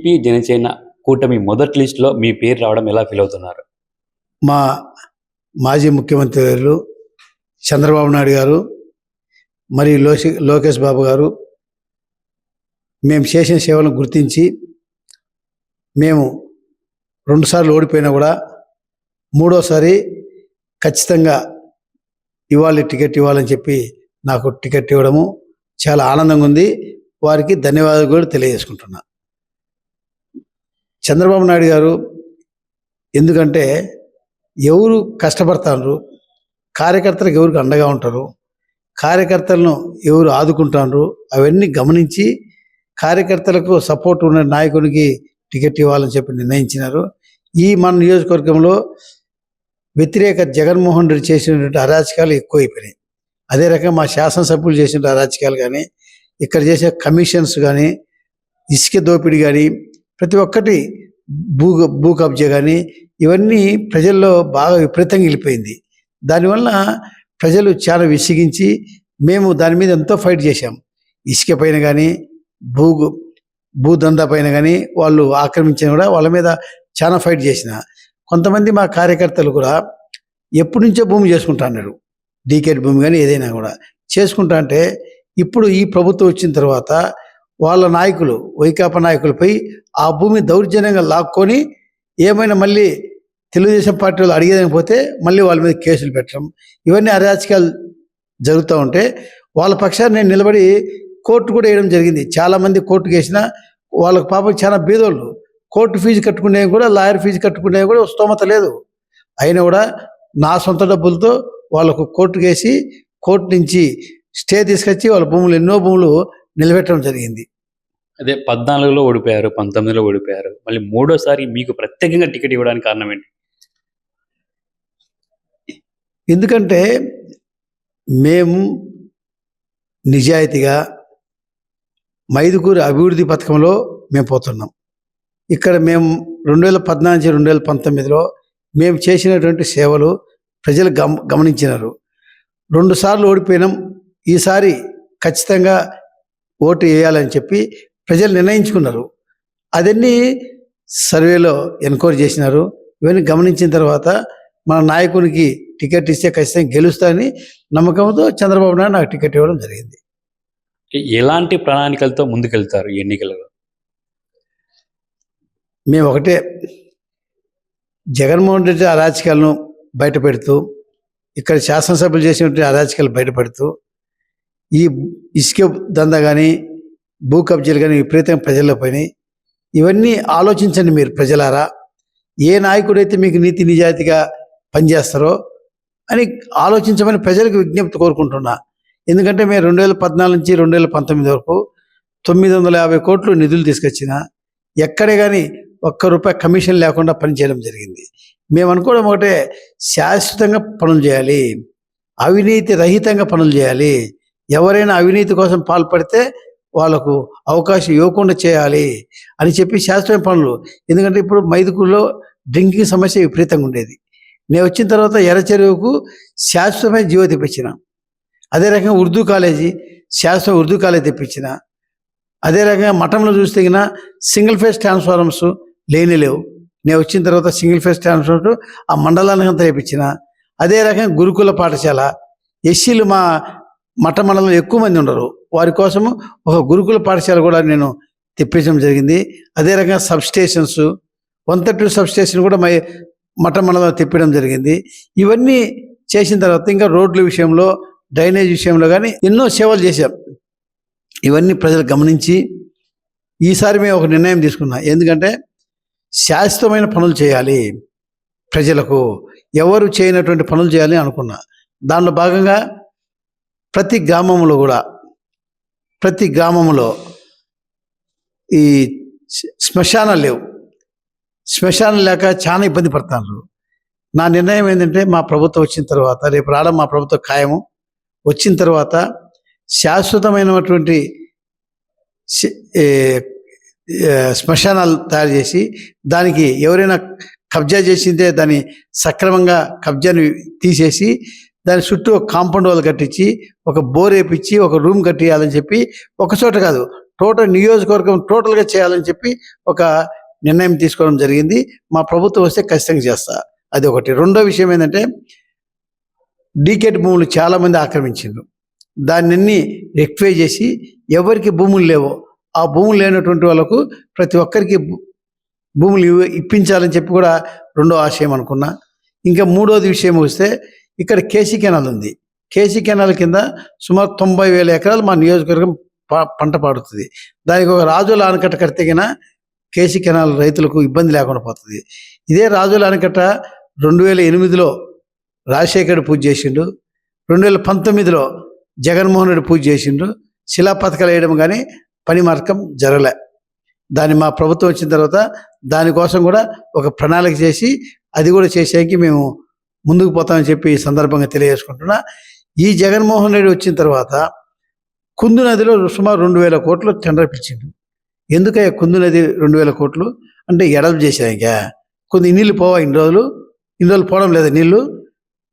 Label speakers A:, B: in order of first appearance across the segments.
A: TDP Janasena కూటమి మొదటి లిస్టులో మీ పేరు రావడం ఎలా ఫీల్ అవుతున్నారు?
B: మా మాజీ ముఖ్యమంత్రి గారు చంద్రబాబు నాయుడు గారు మరియు లోసి లోకేష్ బాబు గారు మేము చేసిన సేవలను గుర్తించి మేము రెండుసార్లు ఓడిపోయినా కూడా మూడోసారి ఖచ్చితంగా ఇవ్వాలి టికెట్ ఇవ్వాలని చెప్పి నాకు టికెట్ ఇవ్వడము చాలా ఆనందంగా ఉంది. వారికి ధన్యవాదాలు కూడా తెలియజేసుకుంటున్నా. చంద్రబాబు నాయుడు గారు ఎందుకంటే ఎవరు కష్టపడతారు కార్యకర్తలకు ఎవరికి అండగా ఉంటారు కార్యకర్తలను ఎవరు ఆదుకుంటారు అవన్నీ గమనించి కార్యకర్తలకు సపోర్ట్ ఉన్న నాయకునికి టికెట్ ఇవ్వాలని చెప్పి నిర్ణయించినారు. ఈ మన నియోజకవర్గంలో వ్యతిరేక జగన్మోహన్ రెడ్డి చేసినటువంటి అరాచకాలు ఎక్కువైపోయినాయి. అదే రకంగా మా శాసనసభ్యులు చేసిన అరాచకాలు కానీ ఇక్కడ చేసే కమిషన్స్ కానీ ఇసుక దోపిడీ కానీ ప్రతి ఒక్కటి భూ భూ కబ్జా కానీ ఇవన్నీ ప్రజల్లో బాగా విపరీతంగా వెళ్ళిపోయింది. దానివల్ల ప్రజలు చాలా విసిగించి మేము దాని మీద ఎంతో ఫైట్ చేశాం. ఇసుక పైన కానీ భూ భూదందా పైన కానీ వాళ్ళు ఆక్రమించిన కూడా వాళ్ళ మీద చాలా ఫైట్ చేసిన. కొంతమంది మా కార్యకర్తలు కూడా ఎప్పటి నుంచో భూమి చేసుకుంటా అన్నారు. డీకేట్ భూమి కానీ ఏదైనా కూడా. చేసుకుంటా అంటే ఇప్పుడు ఈ ప్రభుత్వం వచ్చిన తర్వాత వాళ్ళ నాయకులు వైకాపా నాయకులపై ఆ భూమి దౌర్జన్యంగా లాక్కొని ఏమైనా మళ్ళీ తెలుగుదేశం పార్టీ వాళ్ళు అడిగేదని పోతే మళ్ళీ వాళ్ళ మీద కేసులు పెట్టడం. ఇవన్నీ అరాచకాలు జరుగుతూ ఉంటే వాళ్ళ పక్షాన్ని నేను నిలబడి కోర్టు కూడా వేయడం జరిగింది. చాలామంది కోర్టుకు వేసిన వాళ్ళకి పాపం చాలా బీదోళ్ళు. కోర్టు ఫీజు కట్టుకునేవి కూడా లాయర్ ఫీజు కట్టుకునేవి కూడా స్తోమత లేదు. అయినా కూడా నా సొంత డబ్బులతో వాళ్ళకు కోర్టు వేసి కోర్టు నుంచి స్టే తీసుకొచ్చి వాళ్ళ భూములు ఎన్నో భూములు నిలబెట్టడం జరిగింది.
A: అదే పద్నాలుగులో ఓడిపోయారు పంతొమ్మిదిలో ఓడిపోయారు. మళ్ళీ మూడోసారి మీకు ప్రత్యేకంగా టికెట్ ఇవ్వడానికి కారణం ఏంటి?
B: ఎందుకంటే మేము నిజాయితీగా మైదుకూరు అభివృద్ధి పథకంలో మేము పోతున్నాం. ఇక్కడ మేము రెండు వేల పద్నాలుగు నుంచి రెండు వేల పంతొమ్మిదిలో మేము చేసినటువంటి సేవలు ప్రజలు గమ గమనించినారు. రెండు సార్లు ఓడిపోయినాం. ఈసారి ఖచ్చితంగా ఓటు వేయాలని చెప్పి ప్రజలు నిర్ణయించుకున్నారు. అదన్నీ సర్వేలో ఎన్క్వైరీ చేసినారు. ఇవన్నీ గమనించిన తర్వాత మన నాయకునికి టికెట్ ఇస్తే ఖచ్చితంగా గెలుస్తానని నమ్మకంతో చంద్రబాబు నాయుడు నాకు టికెట్ ఇవ్వడం జరిగింది.
A: ఎలాంటి ప్రణాళికలతో ముందుకెళ్తారు ఎన్నికలలో
B: మేము ఒకటే జగన్మోహన్ రెడ్డి అరాచకాలను బయటపెడుతూ ఇక్కడ శాసనసభ్యులు చేసినటువంటి అరాచకాలు బయటపెడుతూ ఈ ఇసుక దందా కానీ భూ కబ్జాలు కానీ విపరీతంగా ప్రజల్లో పోయినాయి. ఇవన్నీ ఆలోచించండి మీరు ప్రజలారా. ఏ నాయకుడైతే మీకు నీతి నిజాయితీగా పనిచేస్తారో అని ఆలోచించమని ప్రజలకు విజ్ఞప్తి కోరుకుంటున్నా. ఎందుకంటే మేము రెండు వేల పద్నాలుగు నుంచి రెండు వేల పంతొమ్మిది వరకు తొమ్మిది వందల యాభై కోట్లు నిధులు తీసుకొచ్చిన ఎక్కడే కానీ ఒక్క రూపాయి కమిషన్ లేకుండా పనిచేయడం జరిగింది. మేము అనుకోవడం ఒకటే శాశ్వతంగా పనులు చేయాలి. అవినీతి రహితంగా పనులు చేయాలి. ఎవరైనా అవినీతి కోసం పాల్పడితే వాళ్ళకు అవకాశం ఇవ్వకుండా చేయాలి అని చెప్పి శాస్త్రమైన పనులు. ఎందుకంటే ఇప్పుడు మైదుకూరులో డ్రింకింగ్ సమస్య విపరీతంగా ఉండేది. నేను వచ్చిన తర్వాత ఎర్రచెరువుకు శాశ్వతమైన జీవో తెప్పించిన. అదే రకంగా ఉర్దూ కాలేజీ శాశ్వత ఉర్దూ కాలేజీ తెప్పించిన. అదే రకంగా మఠంలో చూస్తే గిన సింగిల్ ఫేస్ ట్రాన్స్ఫార్మర్స్ లేని లేవు. నేను వచ్చిన తర్వాత సింగిల్ ఫేస్ ట్రాన్స్ఫార్మర్ ఆ మండలానికి అంతా తెప్పించిన. అదే రకంగా గురుకుల పాఠశాల. ఎస్సీలు మా మఠ మండలంలో ఎక్కువ మంది ఉండరు. వారి కోసము ఒక గురుకుల పాఠశాల కూడా నేను తెప్పించడం జరిగింది. అదే రకంగా sub stations one thirty sub station కూడా మై మఠ మండలంలో తెప్పడం జరిగింది. ఇవన్నీ చేసిన తర్వాత ఇంకా రోడ్ల విషయంలో డ్రైనేజ్ విషయంలో కానీ ఎన్నో సేవలు చేశాం. ఇవన్నీ ప్రజలు గమనించి ఈసారి మేము ఒక నిర్ణయం తీసుకున్నాం. ఎందుకంటే శాశ్వతమైన పనులు చేయాలి ప్రజలకు. ఎవరు చేయనటువంటి పనులు చేయాలి అనుకున్నా. దానిలో భాగంగా ప్రతి గ్రామంలో కూడా ప్రతి గ్రామంలో ఈ శ్మశానాలు లేవు. శ్మశానం లేక చాలా ఇబ్బంది పడుతున్నారు నా నిర్ణయం ఏంటంటే మా ప్రభుత్వం వచ్చిన తర్వాత రేపు రావడం మా ప్రభుత్వం ఖాయము. వచ్చిన తర్వాత శాశ్వతమైనటువంటి శ్మశానాలు తయారు చేసి దానికి ఎవరైనా కబ్జా చేసిందే దాన్ని సక్రమంగా కబ్జాని తీసేసి దాని చుట్టూ ఒక కాంపౌండ్ వాళ్ళు కట్టించి ఒక బోర్ వేపించి ఒక రూమ్ కట్టియాలని చెప్పి ఒక చోట కాదు టోటల్ నియోజకవర్గం టోటల్గా చేయాలని చెప్పి ఒక నిర్ణయం తీసుకోవడం జరిగింది. మా ప్రభుత్వం వస్తే ఖచ్చితంగా చేస్తా. అది ఒకటి. రెండో విషయం ఏంటంటే డీకెట్ భూములు చాలామంది ఆక్రమించారు దాన్ని అన్ని రెక్టిఫై చేసి ఎవరికి భూములు లేవో ఆ భూములు లేనటువంటి వాళ్ళకు ప్రతి ఒక్కరికి భూములు ఇప్పించాలని చెప్పి కూడా రెండో ఆశయం అనుకున్నా. ఇంకా మూడోది విషయం వస్తే ఇక్కడ కేసీ కెనాల్ ఉంది. కేసీ కెనాల్ కింద సుమారు తొంభై వేల ఎకరాలు మా నియోజకవర్గం ప- పంట పాడుతుంది. దానికి ఒక రాజుల ఆనకట్ట కడితేగిన కేసీ కెనాల్ రైతులకు ఇబ్బంది లేకుండా పోతుంది. ఇదే రాజుల ఆనకట్ట రెండు వేల ఎనిమిదిలో రాజశేఖరుడు పూజ చేసిండు. రెండు వేల పంతొమ్మిదిలో జగన్మోహన్ రెడ్డి పూజ చేసిండు. శిలా పథకాలు వేయడం కానీ పని మార్గం జరగలే. దాన్ని మా ప్రభుత్వం వచ్చిన తర్వాత దానికోసం కూడా ఒక ప్రణాళిక చేసి అది కూడా చేసేకి మేము ముందుకు పోతామని చెప్పి ఈ సందర్భంగా తెలియజేసుకుంటున్నా. ఈ జగన్మోహన్ రెడ్డి వచ్చిన తర్వాత కుందు నదిలో సుమారు రెండు వేల కోట్లు టెండర్ పిలిచిండు. ఎందుకయ్యా కుందు నది రెండు వేల కోట్లు? అంటే ఎడలు ఇంకా. కొన్ని నీళ్ళు పోవా ఇన్ని రోజులు? ఇన్ని రోజులు పోవడం లేదా నీళ్ళు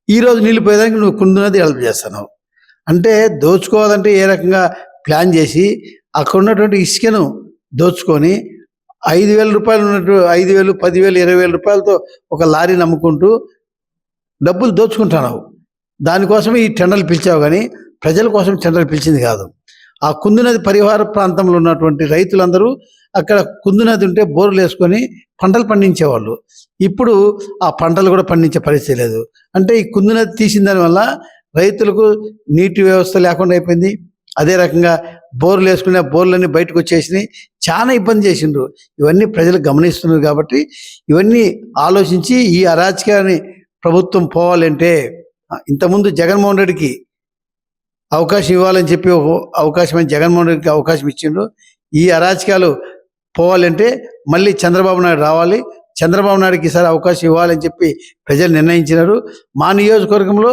B: ఈ రోజు నీళ్ళు పోయేదానికి నువ్వు కుందు నది ఎడలు చేస్తాను. అంటే దోచుకోవాలంటే ఏ రకంగా ప్లాన్ చేసి అక్కడ ఉన్నటువంటి ఇసుకను దోచుకొని ఐదు వేల రూపాయలు ఉన్నట్టు ఐదు వేలు పదివేలు ఇరవై వేల రూపాయలతో ఒక లారీ నమ్ముకుంటూ డబ్బులు దోచుకుంటున్నావు. దానికోసమే ఈ టెండర్లు పిలిచావు కానీ ప్రజల కోసం టెండర్లు పిలిచింది కాదు. ఆ కుందునది పరివార ప్రాంతంలో ఉన్నటువంటి రైతులందరూ అక్కడ కుందునది ఉంటే బోర్లు వేసుకొని పంటలు పండించేవాళ్ళు. ఇప్పుడు ఆ పంటలు కూడా పండించే పరిస్థితి లేదు. అంటే ఈ కుందునది తీసిన దానివల్ల రైతులకు నీటి వ్యవస్థ లేకుండా అయిపోయింది. అదే రకంగా బోర్లు వేసుకునే బోర్లన్నీ బయటకు వచ్చేసినాయి. చాలా ఇబ్బంది చేసిండ్రు. ఇవన్నీ ప్రజలు గమనిస్తున్నారు కాబట్టి ఇవన్నీ ఆలోచించి ఈ అరాచకాన్ని ప్రభుత్వం పోవాలంటే ఇంతకుముందు జగన్మోహన్ రెడ్డికి అవకాశం ఇవ్వాలని చెప్పి అవకాశం అని జగన్మోహన్ రెడ్డికి అవకాశం ఇచ్చిండ్రు. ఈ అరాచకాలు పోవాలంటే మళ్ళీ చంద్రబాబు నాయుడు రావాలి. చంద్రబాబు నాయుడుకి ఈసారి అవకాశం ఇవ్వాలని చెప్పి ప్రజలు నిర్ణయించినారు. మా నియోజకవర్గంలో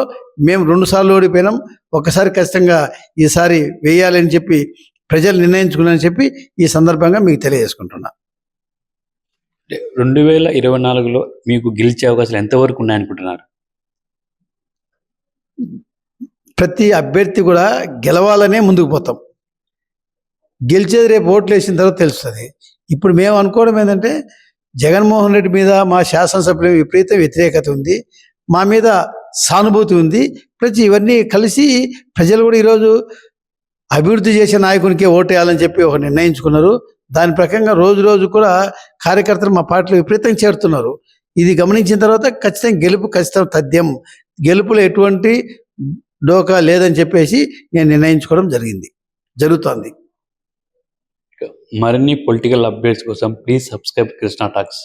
B: మేము రెండుసార్లు ఓడిపోయినాం. ఒకసారి ఖచ్చితంగా ఈసారి వేయాలని చెప్పి ప్రజలు నిర్ణయించుకున్నారని చెప్పి ఈ సందర్భంగా మీకు
A: తెలియజేసుకుంటున్నాను రెండు వేల ఇరవై నాలుగులో మీకు గెలిచే అవకాశాలు ఎంతవరకు ఉన్నాయనుకుంటున్నారు?
B: ప్రతి అభ్యర్థి కూడా గెలవాలనే ముందుకు పోతాం. గెలిచేది రేపు ఓట్లు వేసిన తర్వాత తెలుస్తుంది. ఇప్పుడు మేము అనుకోవడం ఏంటంటే జగన్మోహన్ రెడ్డి మీద మా శాసనసభ్యుల విపరీత వ్యతిరేకత ఉంది. మా మీద సానుభూతి ఉంది. ప్రతి ఇవన్నీ కలిసి ప్రజలు కూడా ఈరోజు అభివృద్ధి చేసే నాయకునికే ఓటేయాలని చెప్పి ఒక నిర్ణయించుకున్నారు. దాని ప్రకారంగా రోజు రోజు కూడా కార్యకర్తలు మా పార్టీలో విపరీతంగా చేరుతున్నారు. ఇది గమనించిన తర్వాత ఖచ్చితంగా గెలుపు ఖచ్చితంగా తథ్యం. గెలుపులో ఎటువంటి డోకా లేదని చెప్పేసి నేను నిర్ణయించుకోవడం జరిగింది. జరుగుతోంది.
A: మరిన్ని పొలిటికల్ అప్డేట్స్ కోసం ప్లీజ్ సబ్స్క్రైబ్ కృష్ణా టాక్స్.